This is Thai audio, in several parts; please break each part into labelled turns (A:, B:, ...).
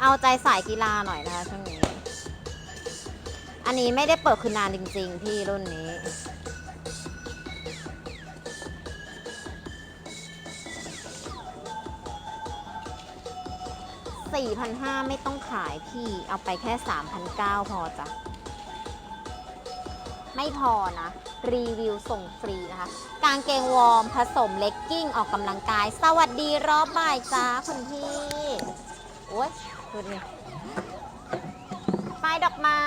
A: เอาใจสายกีฬาหน่อยนะคะช่วงนี้ อันนี้ไม่ได้เปิดคือนานจริงๆ พี่รุ่นนี้ 4,500 ไม่ต้องขายพี่ เอาไปแค่ 3,900 พอจ้ะ ไม่พอนะ รีวิวส่งฟรีนะคะ กางเกงวอร์มผสมเลกกิ้งออกกำลังกาย สวัสดีรอบบ่ายจ้าคุณพี่ โอ้ย ดูดิป้ายดอกไม้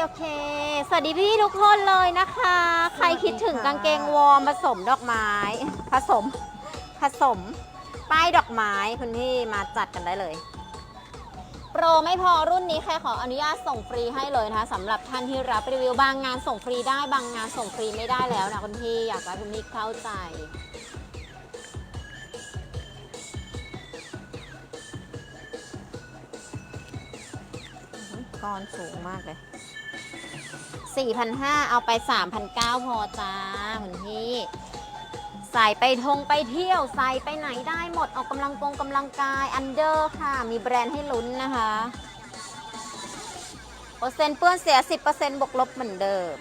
A: โอเค สวัสดีพี่ทุกคนเลยนะคะ ใครคิดถึงกางเกงวอร์มผสมดอกไม้ ผสม ผสม ป้ายดอกไม้คุณพี่มาจัดกันได้เลย โปรไม่พอรุ่นนี้ใครขออนุญาตส่งฟรีให้เลยนะคะสำหรับท่านที่รับรีวิวบางงานส่งฟรีได้บางงานส่งฟรีไม่ได้แล้วนะคุณพี่อยากให้คุณพี่เข้าใจ ก้อนสูงมากเลย4,500 เอาไป 3,900 พอจ้าคุณพี่ ใส่ไปทงไปเที่ยว ใส่ไปไหนได้หมดออกกำลังกงกำลังกายอันเดอร์ค่ะ มีแบรนด์ให้ลุ้นนะคะ เปอร์เซ็นต์เปื้อนเสีย 10%บวกลบเหมือนเดิม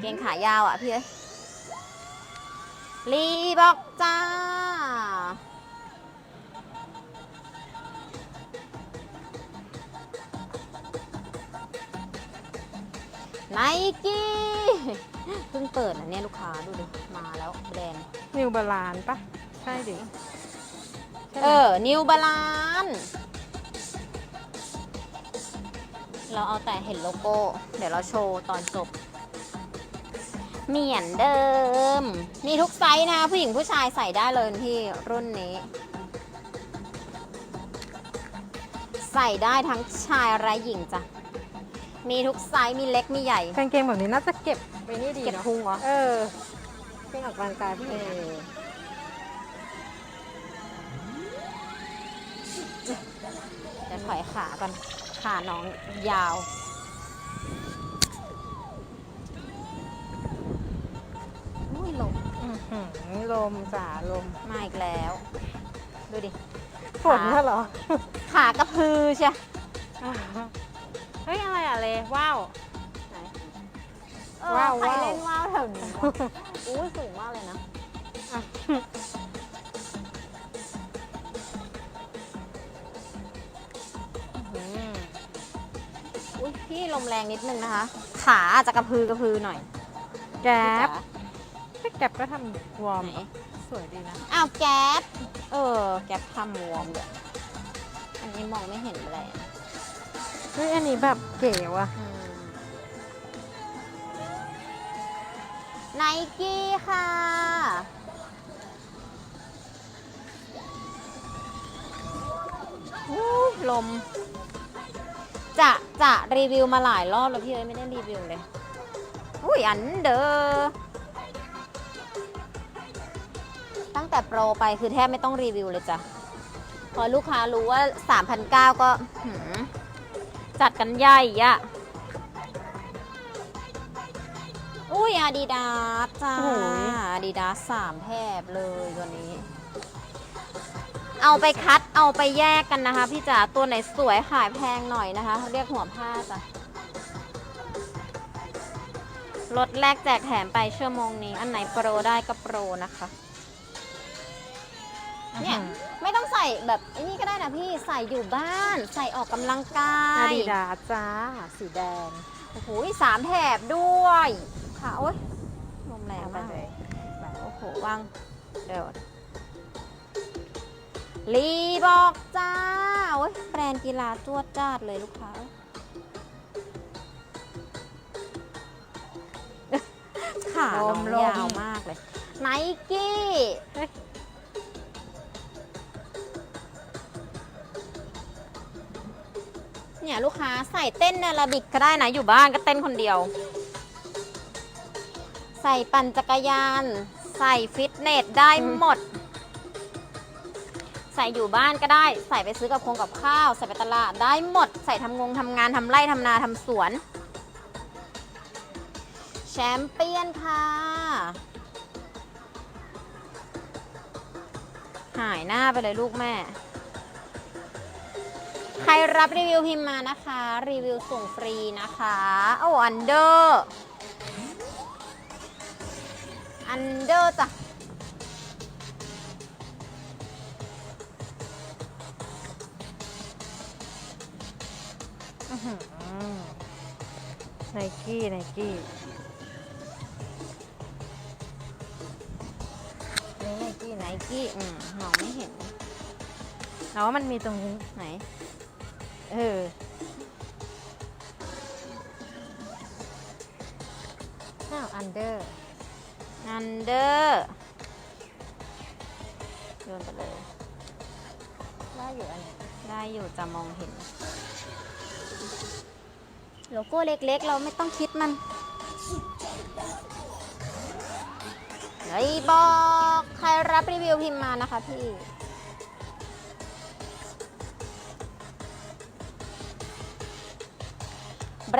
A: เกงขายาวอะพี่เอ้ยรีบอกจ้า ไนกี้เพิ่งเปิดนะเนี่ยลูกค้าดูดิมาแล้วแบรนด์
B: นิวบาลานปะใช่ดิใช่ไหม
A: เออ นิวบาลานเราเอาแต่เห็นโลโก้ เดี๋ยวเราโชว์ตอนจบ เหมือนเดิม มีทุกไซส์นะผู้หญิงผู้ชายใส่ได้เลยพี่รุ่นนี้ ใส่ได้ทั้งชายและหญิงจ้ะ มีทุกไซส์มีเล็กมีใหญ่
B: กางเกงแบบนี้น่าจะเก็บไว้นี่ดี
A: เก็บ
B: เนาะ
A: พุงเหรอ
B: เออเกงออกกำลังกายพี่
A: เออเดี๋ยวถอยขาก่อนขาน้องยาว อุ้ยลม
B: อื้อหือลมจ๋าลม
A: มาอีกแล้ว ดูดิ
B: ฝนน่ะเหรอ
A: ขากระพือใช่
B: เฮ้ย อะไรอะเลว้าว
A: เออ
B: ว้าว
A: ใคร
B: ว้าว
A: เล่นว่าวแถวนี้วะอุ้ยสูงมากเลยนะ
B: อะ
A: อืมอุ้ยพี่ลมแรงนิดนึงนะคะ ขาอาจจะกระพือกระพือหน่อย
B: แก๊
A: พี่
B: ป
A: จ๋า
B: พี่แก๊ปก็ทำวอร์ม
A: ไหน
B: สวยดีนะ
A: อ้าวแก๊ปเออ แก๊ปทำวอร์มด้วยอันนี้มองไม่เห็นเลย
B: เฮ้ยอันนี้แบบเก๋ว่ะ
A: ไนกี้ค่ะอู้ลม จะจะรีวิวมาหลายรอบแล้วพี่เอ้ยไม่ได้รีวิวเลย อุ้ยอันเดอร์ตั้งแต่โปรไปคือแทบไม่ต้องรีวิวเลยจ้ะ พอลูกค้ารู้ว่า 3,900 ก็หืม จัดกันใหญ่อะอุ้ยอาดิดาสจ้า
B: โอ้โห
A: อาดิดาสสามแถบเลยตัวนี้ เอาไปคัดเอาไปแยกกันนะคะ พี่จ๋าตัวไหนสวยขายแพงหน่อยนะคะเรียกหัวผ้าจ้ะลดแรกแจกแถมไปชั่วโมงนี้ อันไหนโปรได้ก็โปรนะคะ เนี่ย ไม่ต้องใส่แบบไอ้นี่ก็ได้นะพี่ใส่อยู่บ้าน ใส่ออกกำลังกา
B: อาย ดิดาสจ้า สีแดง
A: โอ้โหสามแถบด้วยค่ะโอ๊ยลมแรง
B: เอาไป
A: มาก
B: เลยแบบ
A: โอ้โหวางเดี๋ยวรีบอกจ้า โอ้ยแบรนด์กีฬาจวดจ้าดเลยลูกค้า ขาน้องยาวมากเลยไนกี้
B: เนี่
A: ยลูกค้าใส่เต้นแอโรบิกก็ได้นะอยู่บ้านก็เต้นคนเดียว ใส่ปั่นจักรยาน ใส่ฟิตเนสได้หมด ใส่อยู่บ้านก็ได้ ใส่ไปซื้อกับคงกับข้าว ใส่ไปตลาดได้หมด ใส่ทำงงทำงานทำไร่ทำนาทำสวน แชมเปี้ยนค่ะ หายหน้าไปเลยลูกแม่ ใครรับรีวิวพิมพ์มานะคะ รีวิวส่งฟรีนะคะโอ้อันเดอร์อันเดอร์จ้ะ
B: ไนกี้ไนกี้
A: นี่ไนกี้ไนกี้อืมมองไม่เห็น
B: แล้วว่ามันมีตรงนี้
A: ไหน เออ
B: อ้าวอันเดอร์
A: อันเดอร์โยนไปเลย
B: ได้อยู่อันนี้
A: ได้อยู่จะมองเห็น โลโก้เล็กๆ เราไม่ต้องคิดมันเฮ้ยบอก ใครรับรีวิวพิมพ์มานะคะพี่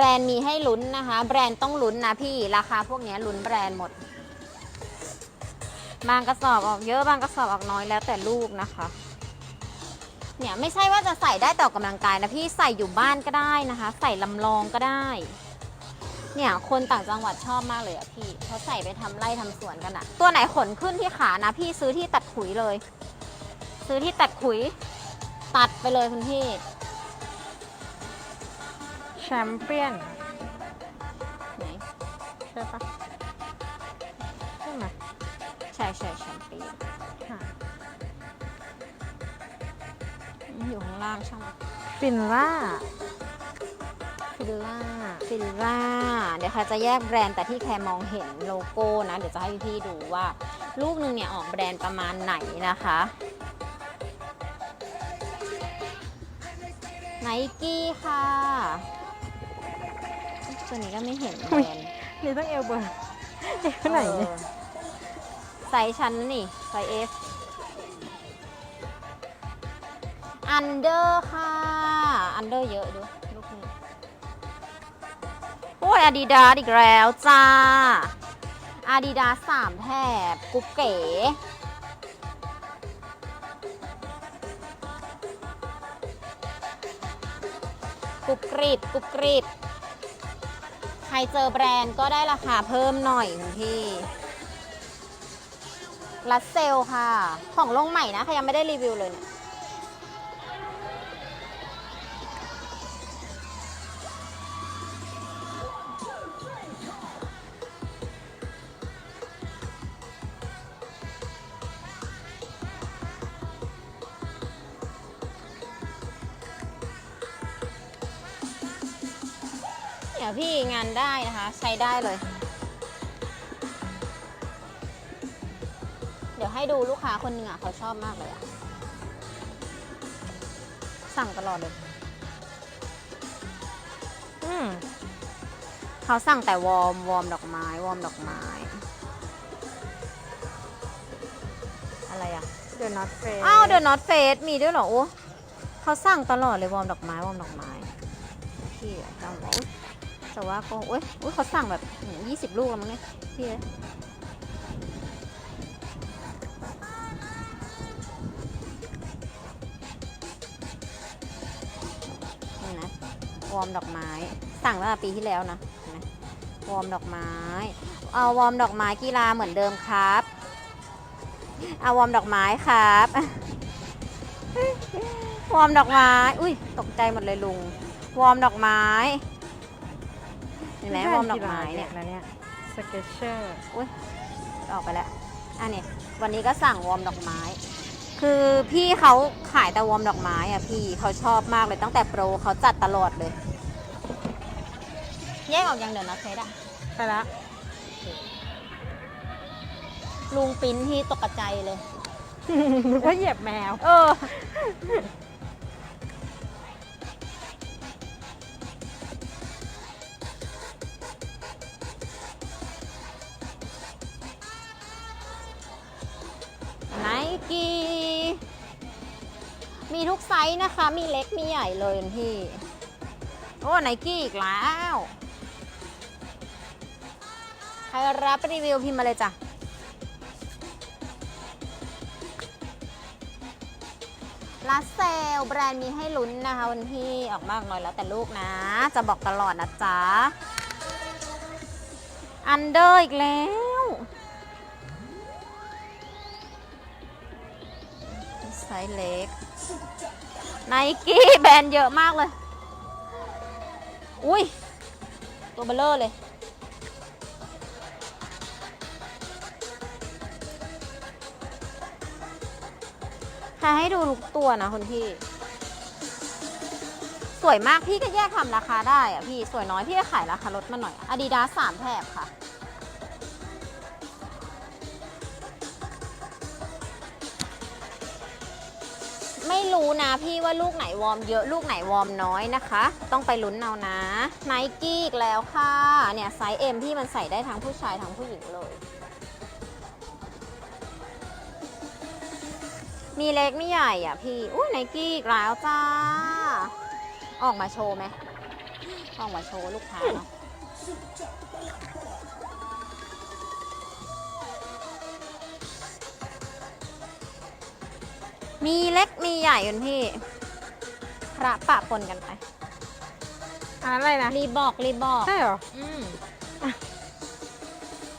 A: รนด์มีให้ลุ้นนะคะ แบรนด์ต้องลุ้นนะพี่ราคาพวกนี้ลุ้นแบรนด์หมด บางกระสอบออกเยอะบางกระสอบออกน้อยแล้วแต่ลูกนะคะ เนี่ยไม่ใช่ว่าจะใส่ได้ต่ออกกำลังกายนะพี่ใส่อยู่บ้านก็ได้นะคะ ใส่ลำลองก็ได้ เนี่ยคนต่างจังหวัดชอบมากเลยอะพี่เขาใส่ไปทำไร่ทำสวนกันอะตัวไหนขนขึ้นที่ขานะ พี่ซื้อที่ตัดขุยเลย ซื้อที่ตัดขุย ตัดไปเลยคุณพี่
B: แชมเปี้ยน
A: ไหน
B: ใช่ปะใช่ไหม
A: ใช่ใช่แชมเปี้ยน
B: ค่ะ
A: อยู่ข้างล่างช่างมัน
B: ฟินล่า
A: ฟิลล่าฟิลล่าเดี๋ยวค่ะจะแยกแบรนด์แต่ที่แคร์มองเห็นโลโก้นะ เดี๋ยวจะให้พี่ๆดูว่าลูกหนึ่งเนี่ยออกแบรนด์ประมาณไหนนะคะไนกี้ค่ะ ตัวนี้ก็ไม่เห็นแบรนด์
B: นี่ต้องเอลเบอร์เอวไหนเนี่ย
A: ออไซส์ชั้นนี่ไซส์ F อันเดอร์ค่ะ อันเดอร์เยอะด้วยลูกนี้โอ้ยอาดิดาสอีกแล้วจ้าอาดิดาสามแถบกุ๊บเก๋กรุบกริบกรุบกริบใค รเจอแบรนด์ก็ได้ราคาเพิ่มหน่อยคุณพี่รัสเซลค่ะ ของลงใหม่นะใครยังไม่ได้รีวิวเลยเนี่ย เดี๋ยวพี่งานได้นะคะ ใช้ได้เลย เดี๋ยวให้ดูลูกค้าคนหนึ่งอะเขาชอบมากเลยอะ สั่งตลอดเลย
B: อืม
A: เขาสั่งแต่วอร์มวอร์มดอกไม้ วอร์มดอกไม้ อะไรอะ
B: เดอะน็อตเฟส
A: อ้าวเดอะน็อตเฟสมีด้วยเหรอโอ้เขาสั่งตลอดเลยวอร์มดอกไม้วอร์มดอกไม้พี่อะจำบอกอุ๊ย แต่ว่าก็โอ้ยอุ๊ยเขาสั่งแบบยี่สิบลูกแล้วมั้งเนี่ยพี่นี่นะวอร์มดอกไม้ สั่งตั้งแต่ปีที่แล้วนะวอร์มดอกไม้ เอาวอร์มดอกไม้กีฬาเหมือนเดิมครับ เอาวอร์มดอกไม้ครับวอร์มดอกไม้ อุ้ยตกใจหมดเลยลุง วอร์มดอกไม้ ห็นไหมวอร์มดอกไม้เนี่ย
B: แล้วเนี่ยสเก็ตเชอร์
A: ออกไปแล้วอันนี้วันนี้ก็สั่งวอร์มดอกไม้ คือพี่เขาขายแต่วอร์มดอกไม้อะพี่เขาชอบมากเลยตั้งแต่โปรเขาจัดตลอดเลย แยกออกยังเดี๋ยวนะเฟสอะ
B: ไปละ
A: ลุงปิ้นที่ตกใจเลย
B: นึกว่าเหยียบแมว
A: เออ ส์นะคะ มีเล็กมีใหญ่เลยคุณพี่ โอ้ไนกี้อีกแล้ว ใครรับรีวิวพิมพ์มาเลยจ้ะลาเซลแบรนด์มีให้ลุ้นนะคะวันที่ออกมากน้อยแล้วแต่ลูกนะ จะบอกตลอดนะจ๊ะ อันเดอร์อีกแล้ว ไซส์เล็กไนกี้แบรนด์เยอะมากเลย อุ้ย ตัวเบลเลอร์เลย ใครให้ดูทุกตัวนะคุณพี่ สวยมากพี่ก็แยกทำราคาได้อะพี่ สวยน้อยพี่ก็ขายราคาลดมาหน่อยอาดิดาสามแถบค่ะ รู้นะพี่ว่าลูกไหนวอร์มเยอะลูกไหนวอร์มน้อยนะคะ ต้องไปลุ้นเอานะไนกี้อีกแล้วค่ะเนี่ยไซส์เอ็มพี่มันใส่ได้ทั้งผู้ชายทั้งผู้หญิงเลย มีเล็กไม่ใหญ่อะพี่อุ้ยไนกี้อีกแล้วจ้า ออกมาโชว์ไหมออกมาโชว์ลูกค้าเนาะ มีเล็กมีใหญ่คุณพี่ พระปะปนกันไป
B: อันนั้นอะไรนะ
A: รีบอกรีบอก
B: ใช่เหรอ
A: อืม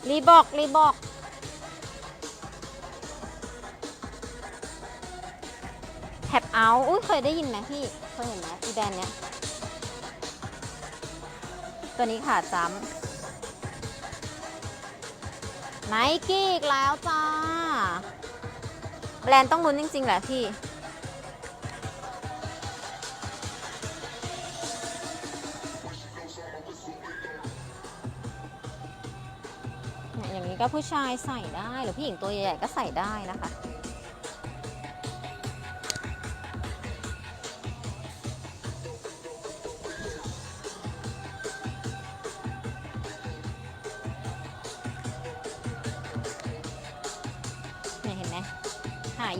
A: รีบอกรีบอก แท็บเอาอุ้ยเคยได้ยินไหมพี่ เคยเห็นไหมอีแบรนด์เนี้ย ตัวนี้ขาจ้ำไนกี้อีกแล้วจ้า แลนต้องลุ้นจริงๆแหละพี่ อย่างนี้ก็ผู้ชายใส่ได้หรือผู้หญิงตัวใหญ่ๆก็ใส่ได้นะคะ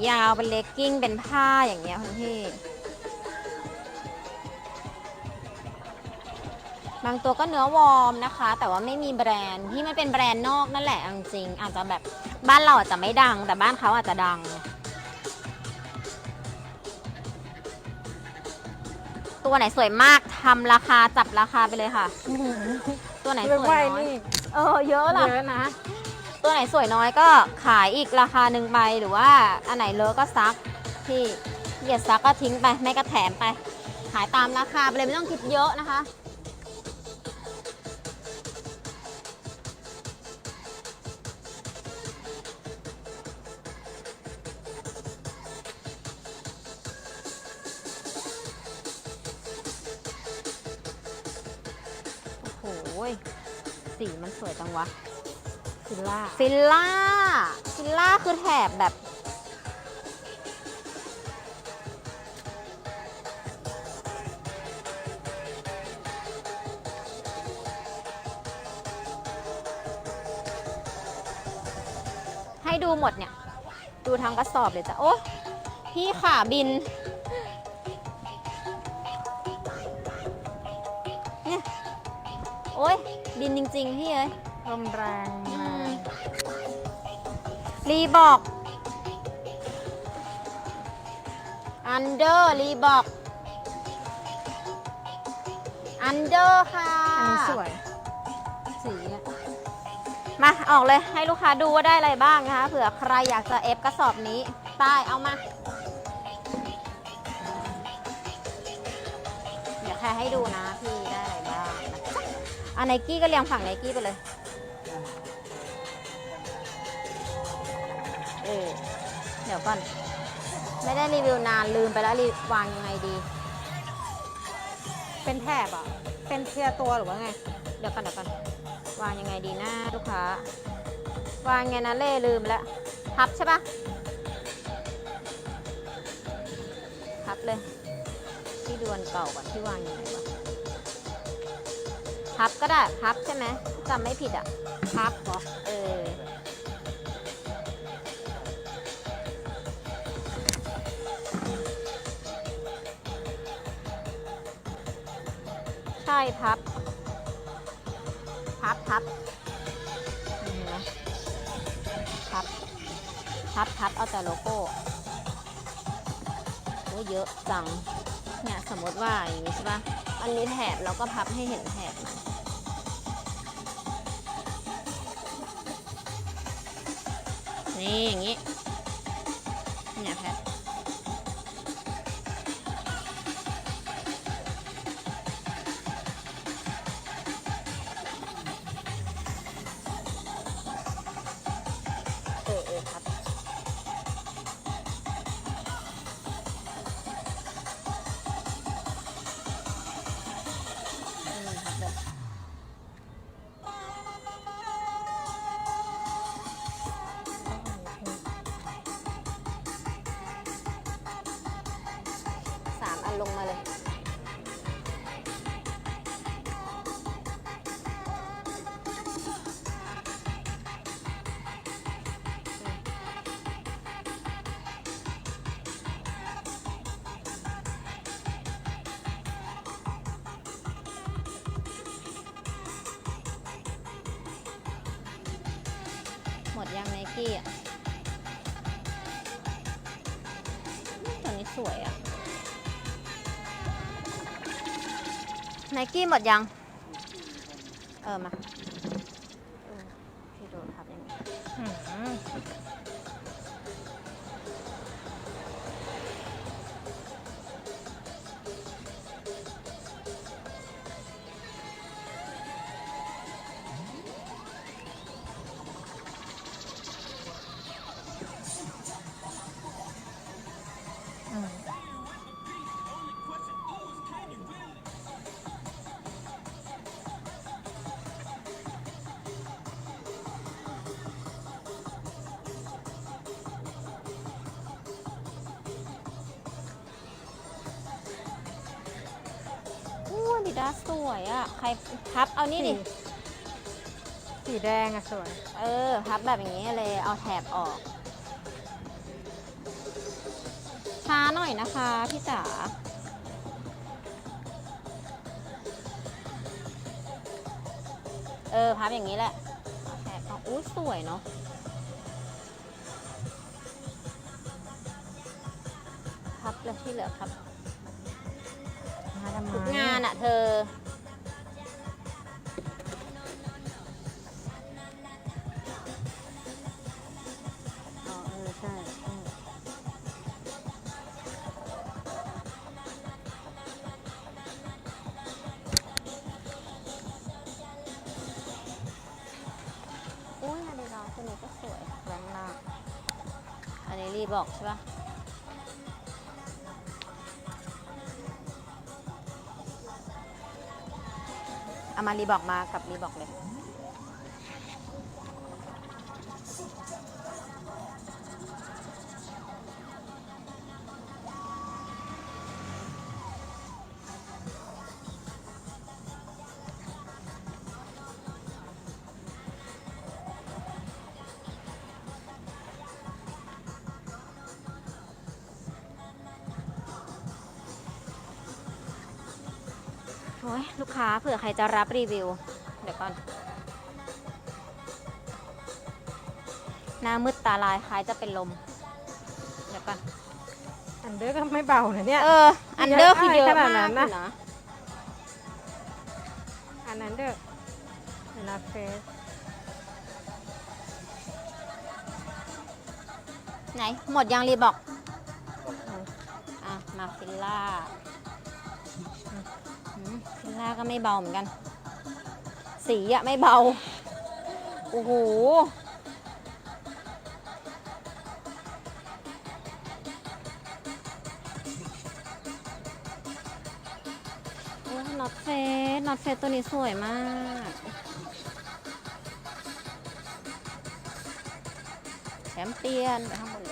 A: ยาวเป็นเลกกิ้งเป็นผ้าอย่างเงี้ยคุณพี่ บางตัวก็เนื้อวอร์มนะคะ แต่ว่าไม่มีแบรนด์ที่มันเป็นแบรนด์นอกนั่นแหละเอาจริงๆอาจจะแบบบ้านเราอาจจะไม่ดัง แต่บ้านเขาอาจจะดัง ตัวไหนสวยมากทำราคาจับราคาไปเลยค่ะ ตัวไหนส
B: เรื่อง
A: วย
B: ว่า
A: น้
B: ไอ้
A: อย
B: นี่
A: เออเยอะล่ะ
B: เยอะนะ
A: ตัวไหนสวยน้อยก็ขายอีกราคาหนึ่งไปหรือว่าอันไหนเลอะก็ซักที่เหยียดซักก็ทิ้งไปไม่ก็แถมไป ขายตามราคาไปเลยไม่ต้องคิดเยอะนะคะโอ้โหยสีมันสวยจังวะ
B: ฟิลล่า
A: ฟิลล่าฟิลล่าคือแถบแบบ ให้ดูหมดเนี่ย ดูทั้งกระสอบเลยจ้ะ โอ้พี่ขาบินเนี่ยโอ้ยบินจริง ๆ พี่เอ้ย
B: ลมแรง
A: อื
B: มาม
A: รีบอกอันเดอร์รีบอกอันเดอร์ค่ะ
B: อันนี้สวย
A: สีอะมา ออกเลยให้ลูกค้าดูว่าได้อะไรบ้างนะคะเผื่อใครอยากจะเอฟกระสอบนี้ไป้ายเอามา เดี๋ยวแค่ให้ดูนะพี่ได้อะไรบ้างนะจ๊ะอะไนกี้ก็เรียงฝั่งไนกี้ไปเลย เดี๋ยวก่อน ไม่ได้รีวิวนานลืมไปแล้วรีวางยังไงดี
B: เป็นแถบอะ เป็นเทียร์ตัวหรือว่าไง
A: เดี๋ยวก่อนเดี๋ยวก่อนวางยังไงดีนะลูกค้า วางไงนะเล่ลืมแล้วพับใช่ปะพับเลยที่ดวนเก่าก่อนที่วางยังไงวะพับก็ได้พับใช่ไหมจำไม่ผิดอะพับเหรอ ใช่พับ พับพับเห็นไหมพับ พับพับเอาแต่โลโก้โอ้เยอะจัง เนี่ยสมมติว่าอย่างนี้ใช่ปะอันนี้แถบเราก็พับให้เห็นแถบมันนี่อย่างนี้ กี้อะตัวนี้สวยอะไนกี้หมดยัง เออมา อื
B: มอู้
A: ดิดาสวยอะ ใครพับเอานี่ดิ
B: สีแดงอะสวย
A: เออ พับแบบอย่างนี้เลย เอาแถบออก หน่อยนะคะพี่จ๋าเออพับอย่างนี้แหละเอาแถบออกอู้สวยเนาะพับแล้วที่เหลือครับ
B: งานทำ
A: ทุก
B: ไม
A: งานอะเธอ
B: อ๋อ
A: บอกใช่ปะเอามารีบอกมากับรีบอกเลย อ้ยลูกค้าเผื่อใครจะรับรีวิว เดี๋ยวก่อน หน้ามืดตาลายคล้ายจะเป็นลม เดี๋ยวก่อน
B: อันเดอร์ก็ไม่เบานะเนี่ย
A: เออ อันเดอร์คือเยอะ
B: เยอะขนาด
A: มา
B: นั้
A: ก
B: น
A: อ
B: นะ
A: ยู่นะ
B: อันนั้นเดอร์นาเฟส
A: ไหน หมดยังรีบอก อะ มาฟิลล่าอื มฟิลล่าก็ไม่เบาเหมือนกัน สีอะไม่เบา โอ้โห โอ้น็อตเฟสน็อตเฟสตัวนี้สวยมากแชมเปี้ยนไปข้างบน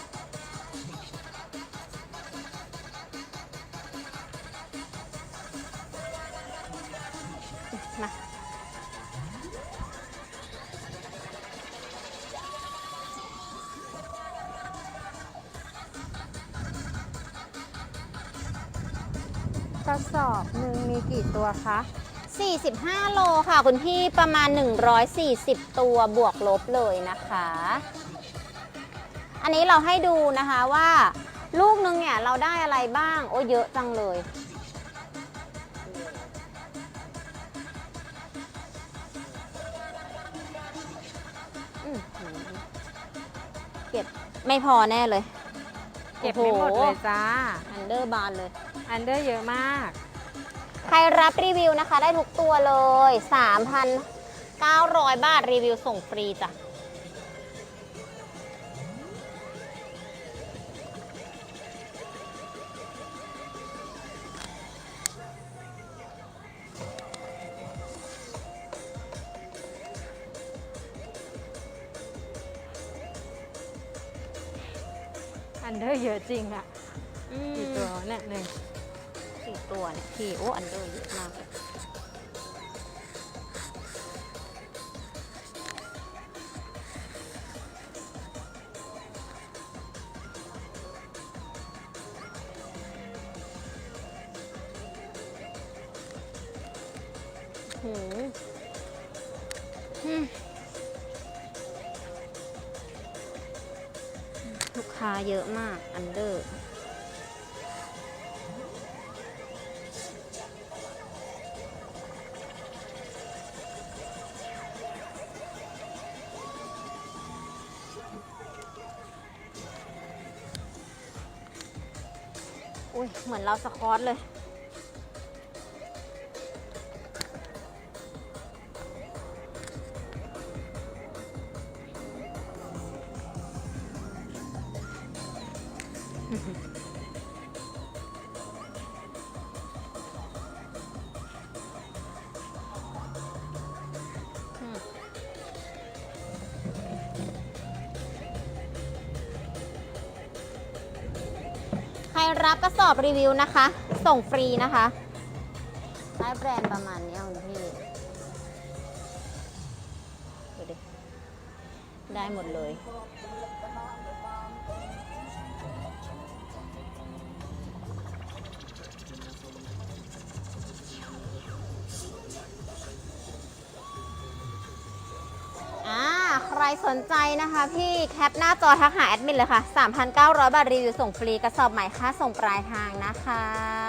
B: กระสอบหนึ่งมีกี่ตัวคะ
A: 45 โลค่ะคุณพี่ประมาณ 140 ตัวบวกลบเลยนะคะ อันนี้เราให้ดูนะคะว่าลูกนึงเนี่ยเราได้อะไรบ้าง โอ้เยอะจังเลยอื้อหือเก็บไม่พอแน่เลย
B: เก็บไม่หมดเลยจ้า
A: อันเดอร์บานเลย
B: อันเดอร์เยอะมาก
A: ใครรับรีวิวนะคะได้ทุกตัวเลย 3,900 บาทรีวิวส่งฟรีจ้ะ
B: อันเดอร์เยอะจริงอะ
A: อืม
B: กี่ตัวเนี่ยหนึ่ง
A: สี่ตัวเนี่ยพี่โอ้อันเดอร์เยอะมากเลยหืมอืมลูกค้าเยอะมากอันเดอร์ เราสคอตเลย รรับกระสอบรีวิวนะคะ ส่งฟรีนะคะได้แบรนด์ประมาณนี้ของพี่ดูดิได้หมดเลย นะคะพี่แคปหน้าจอทักหาแอดมินเลยค่ะ 3,900 บาทรีวิวส่งฟรีกระสอบใหม่ค่าส่งปลายทางนะคะ